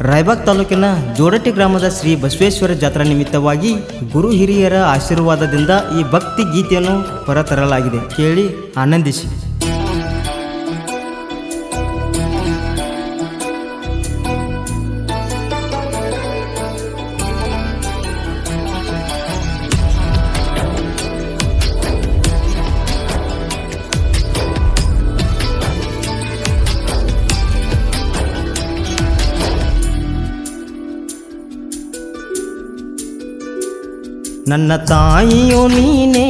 ರಾಯಬಾಗ್ ತಾಲೂಕಿನ ಜೋಡಟ್ಟಿ ಗ್ರಾಮದ ಶ್ರೀ ಬಸವೇಶ್ವರ ಜಾತ್ರಾ ನಿಮಿತ್ತವಾಗಿ ಗುರು ಹಿರಿಯರ ಆಶೀರ್ವಾದದಿಂದ ಈ ಭಕ್ತಿ ಗೀತೆಯನ್ನು ಹೊರತರಲಾಗಿದೆ. ಕೇಳಿ ಆನಂದಿಸಿ. ನನ್ನ ತಾಯಿಯು ನೀನೇ,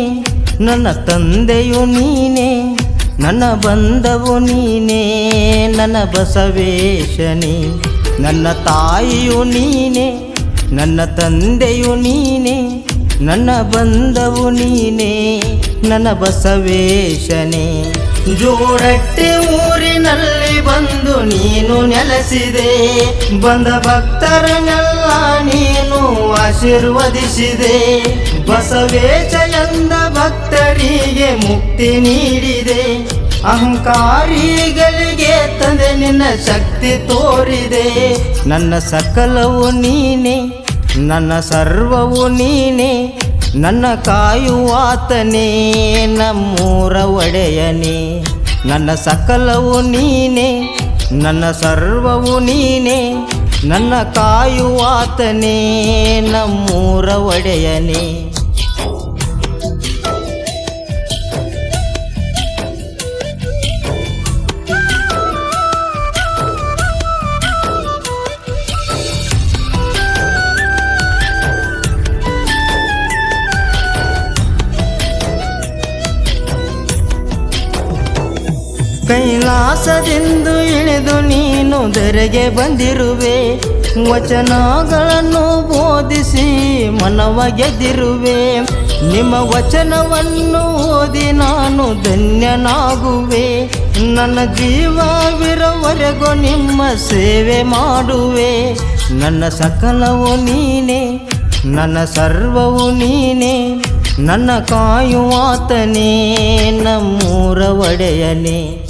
ನನ್ನ ತಂದೆಯು ನೀನೇ, ನನ್ನ ಬಂಧವು ನೀನೆ, ನನ್ನ ಬಸವೇಶನೇ. ನನ್ನ ತಾಯಿಯು ನೀನೇ, ನನ್ನ ತಂದೆಯು ನೀನೆ, ನನ್ನ ಬಂಧವು ನೀನೆ, ನನ್ನ ಬಸವೇಶನೇ. ಜೋಡಟ್ಟೆ ಊರಿನಲ್ಲಿ ನೀನು ನೆಲೆಸಿದೆ. ಬಂದ ಭಕ್ತರನ್ನೆಲ್ಲ ನೀನು ಆಶೀರ್ವದಿಸಿದೆ. ಬಸವೇಶ ಎಂದ ಭಕ್ತರಿಗೆ ಮುಕ್ತಿ ನೀಡಿದೆ. ಅಹಂಕಾರಿಗಳಿಗೆ ತಂದೆ ನಿನ್ನ ಶಕ್ತಿ ತೋರಿದೆ. ನನ್ನ ಸಕಲವು ನೀನೆ, ನನ್ನ ಸರ್ವವು ನೀನೆ, ನನ್ನ ಕಾಯುವಾತನೇ ನಮ್ಮೂರ ಒಡೆಯನೇ. ನನ್ನ ಸಕಲವು ನೀನೆ ನನ್ನ ಸರ್ವವು ನೀನೇ ನನ್ನ ಕಾಯುವಾತನೇ ನಮ್ಮೂರ ಒಡೆಯನೇ. ಕೈಲಾಸದಿಂದ ಇಳಿದು ನೀನು ದರೆಗೆ ಬಂದಿರುವೆ. ವಚನಗಳನ್ನು ಬೋಧಿಸಿ ಮನವ ಗೆದ್ದಿರುವೆ. ನಿಮ್ಮ ವಚನವನ್ನು ಓದಿ ನಾನು ಧನ್ಯನಾಗುವೆ. ನನ್ನ ಜೀವವಿರವರೆಗೂ ನಿಮ್ಮ ಸೇವೆ ಮಾಡುವೆ. ನನ್ನ ಸಕಲವು ನೀನೇ, ನನ್ನ ಸರ್ವವು ನೀನೇ. ನನ್ನ ಕಾಯುವಾತನೇ, ನಮ್ಮೂರ ಒಡೆಯನೇ.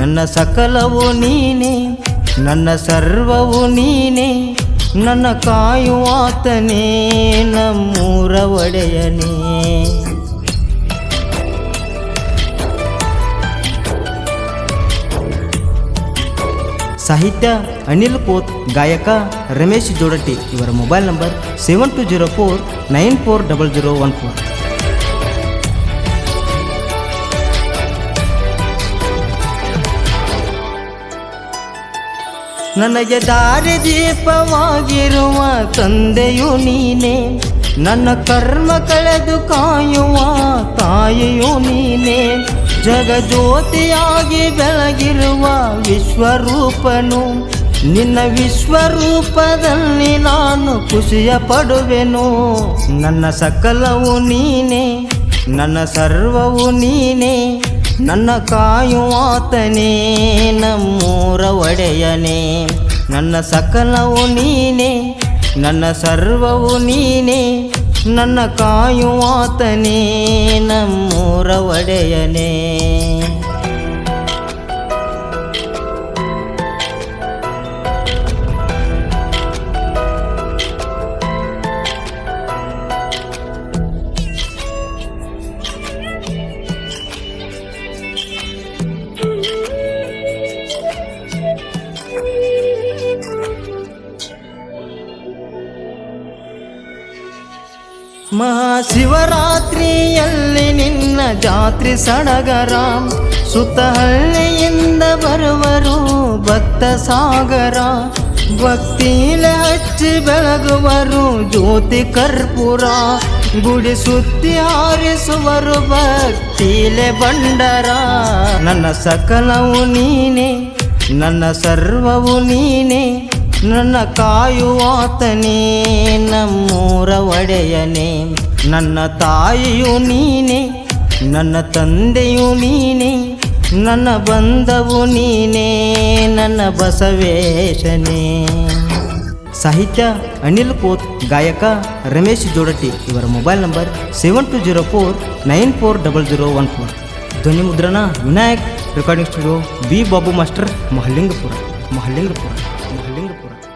ನನ್ನ ಸಕಲವು ನೀನೇ, ನನ್ನ ಸರ್ವವು ನೀನೇ, ನನ್ನ ಕಾಯುವಾತನೇ ನಮ್ಮೂರ ಒಡೆಯನೇ ಸಾಹಿತ್ಯ ಅನಿಲ್ ಕೋತ್, ಗಾಯಕ ರಮೇಶ್ ಜೋಡಟ್ಟಿ, ಇವರ mobile number seven two zero four nine four double zero one four ನನಗೆ ದಾರಿ ದೀಪವಾಗಿರುವ ತಂದೆಯು ನೀನೆ. ನನ್ನ ಕರ್ಮ ಕಳೆದು ಕಾಯುವ ತಾಯಿಯು ನೀನೆ. ಜಗಜ್ಯೋತಿಯಾಗಿ ಬೆಳಗಿರುವ ವಿಶ್ವರೂಪನು, ನಿನ್ನ ವಿಶ್ವರೂಪದಲ್ಲಿ ನಾನು ಖುಷಿಯ ಪಡುವೆನು ನನ್ನ ಸಕಲವು ನೀನೆ, ನನ್ನ ಸರ್ವವು ನೀನೆ. ನನ್ನ ಕಾಯುವಾತನೇ ನಮ್ಮೂರ ಒಡೆಯನೇ. ನನ್ನ ಸಕಲವು ನೀನೆ ನನ್ನ ಸರ್ವವು ನೀನೆ. ನನ್ನ ಕಾಯುವಾತನೇ ನಮ್ಮೂರ ಒಡೆಯನೇ. ಮಹಾಶಿವರಾತ್ರಿಯಲ್ಲಿ ನಿನ್ನ ಜಾತ್ರೆ ಸಡಗರ ಸುತ್ತ ಹಳ್ಳಿಯಿಂದ ಬರುವರು ಭಕ್ತ ಸಾಗರ. ಭಕ್ತಿಲೆ ಹಚ್ಚಿ ಬೆಳಗುವರು ಜ್ಯೋತಿ ಕರ್ಪೂರ. ಗುಡಿ ಸುತ್ತಿ ಹಾರಿಸುವರು ಭಕ್ತಿಲೆ ಬಂಡರ. ನನ್ನ ಸಕಲವು ನೀನೆ, ನನ್ನ ಸರ್ವವು ನೀನೆ. ನನ್ನ ಕಾಯುವಾತನೇ, ನಮ್ಮೂರ ಒಡೆಯನೇ. ನನ್ನ ತಾಯಿಯು ನೀನೆ, ನನ್ನ ತಂದೆಯು ನೀನೆ, ನನ್ನ ಬಂಧವು ನೀನೇ, ನನ್ನ ಬಸವೇಶನೇ. ಸಾಹಿತ್ಯ ಅನಿಲ್ ಕೋತ್, ಗಾಯಕ ರಮೇಶ್ ಜೋಡಟ್ಟಿ, ಇವರ mobile number seven two zero four nine four double zero one four. ಧ್ವನಿ ಮುದ್ರಣ Vinayak recording studio B Babu master, Mahalingapur. Mahalingapur Mahalingapur Mahalingapur Mahalingapur